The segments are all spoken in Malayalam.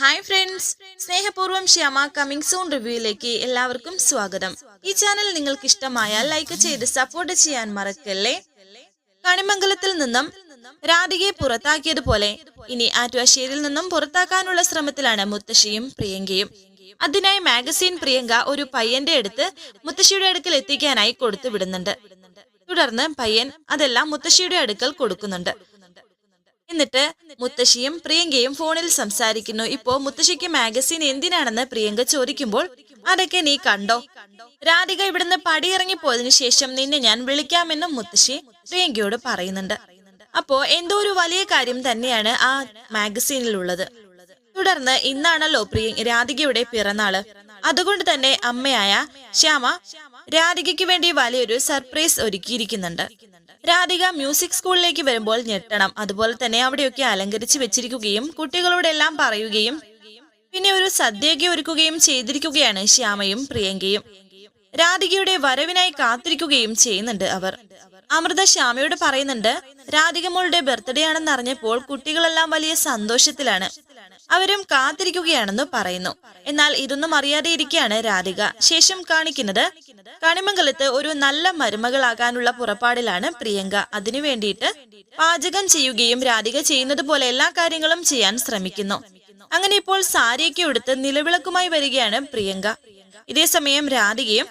ഹായ് ഫ്രണ്ട്സ് സ്നേഹപൂർവം ശ്യാമ കമ്മിങ് സൂൺ റിവ്യൂയിലേക്ക് എല്ലാവർക്കും സ്വാഗതം. ഈ ചാനൽ നിങ്ങൾക്ക് ഇഷ്ടമായാൽ ലൈക്ക് ചെയ്ത് സപ്പോർട്ട് ചെയ്യാൻ മറക്കല്ലേ? കണിമംഗലത്തിൽ നിന്നും രാധികയെ പുറത്താക്കിയതുപോലെ ഇനി ആറ്റുവാശ്ശേരിയിൽ നിന്നും പുറത്താക്കാനുള്ള ശ്രമത്തിലാണ് മുത്തശ്ശിയും പ്രിയങ്കയും. അതിനായി മാഗസീൻ പ്രിയങ്ക ഒരു പയ്യന്റെ അടുത്ത് മുത്തശ്ശിയുടെ അടുക്കൽ എത്തിക്കാനായി കൊടുത്തു വിടുന്നുണ്ട് തുടർന്ന് പയ്യൻ അതെല്ലാം മുത്തശ്ശിയുടെ അടുക്കൽ കൊടുക്കുന്നുണ്ട്. എന്നിട്ട് മുത്തശ്ശിയും പ്രിയങ്കയും ഫോണിൽ സംസാരിക്കുന്നു. ഇപ്പോ മുത്തശ്ശിക്ക് മാഗസിൻ എന്തിനാണെന്ന് പ്രിയങ്ക ചോദിക്കുമ്പോൾ അതൊക്കെ നീ കണ്ടോ? രാധിക ഇവിടുന്ന് പടിയിറങ്ങി പോയതിനു ശേഷം നിന്നെ ഞാൻ വിളിക്കാമെന്നും മുത്തശ്ശി പ്രിയങ്കയോട് പറയുന്നുണ്ട്. അപ്പോ എന്തോ ഒരു വലിയ കാര്യം തന്നെയാണ് ആ മാഗസീനിലുള്ളത്. തുടർന്ന് ഇന്നാണല്ലോ പ്രിയ രാധികയുടെ പിറന്നാൾ. അതുകൊണ്ട് തന്നെ അമ്മയായ ശ്യാമ രാധികയ്ക്ക് വേണ്ടി വലിയൊരു സർപ്രൈസ് ഒരുക്കിയിരിക്കുന്നുണ്ട്. രാധിക മ്യൂസിക് സ്കൂളിലേക്ക് വരുമ്പോൾ ഞെട്ടണം. അതുപോലെ തന്നെ അവിടെയൊക്കെ അലങ്കരിച്ച് വെച്ചിരിക്കുകയും കുട്ടികളോടെല്ലാം പറയുകയും പിന്നെ ഒരു സദ്യയൊക്കെ ഒരുക്കുകയും ചെയ്തിരിക്കുകയാണ് ശ്യാമയും പ്രിയങ്കയും. രാധികയുടെ വരവിനായി കാത്തിരിക്കുകയും ചെയ്യുന്നുണ്ട് അവർ. അമൃത ശ്യാമയോട് പറയുന്നുണ്ട് രാധിക മോളുടെ ബർത്ത്ഡേ ആണെന്ന് അറിഞ്ഞപ്പോൾ കുട്ടികളെല്ലാം വലിയ സന്തോഷത്തിലാണ്. അവരും കാത്തിരിക്കുകയാണെന്ന് പറയുന്നു. എന്നാൽ ഇതൊന്നും അറിയാതെ ഇരിക്കുകയാണ് രാധിക. ശേഷം കാണിക്കുന്നത് കണിമംഗലത്ത് ഒരു നല്ല മരുമകളാകാനുള്ള പുറപ്പാടിലാണ് പ്രിയങ്ക. അതിനു വേണ്ടിയിട്ട് പാചകം ചെയ്യുകയും രാധിക ചെയ്യുന്നത് പോലെ എല്ലാ കാര്യങ്ങളും ചെയ്യാൻ ശ്രമിക്കുന്നു. അങ്ങനെ ഇപ്പോൾ സാരിയൊക്കെ എടുത്ത് നിലവിളക്കുമായി വരികയാണ് പ്രിയങ്ക. ഇതേസമയം രാധികയും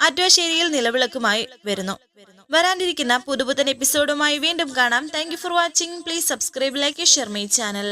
ആറ്റുവശ്ശേരിയിൽ നിലവിളക്കുമായി വരുന്നു. വരാനിരിക്കുന്ന പുതുപുത്തൻ എപ്പിസോഡുമായി വീണ്ടും കാണാം. Thank for watching please subscribe like share my channel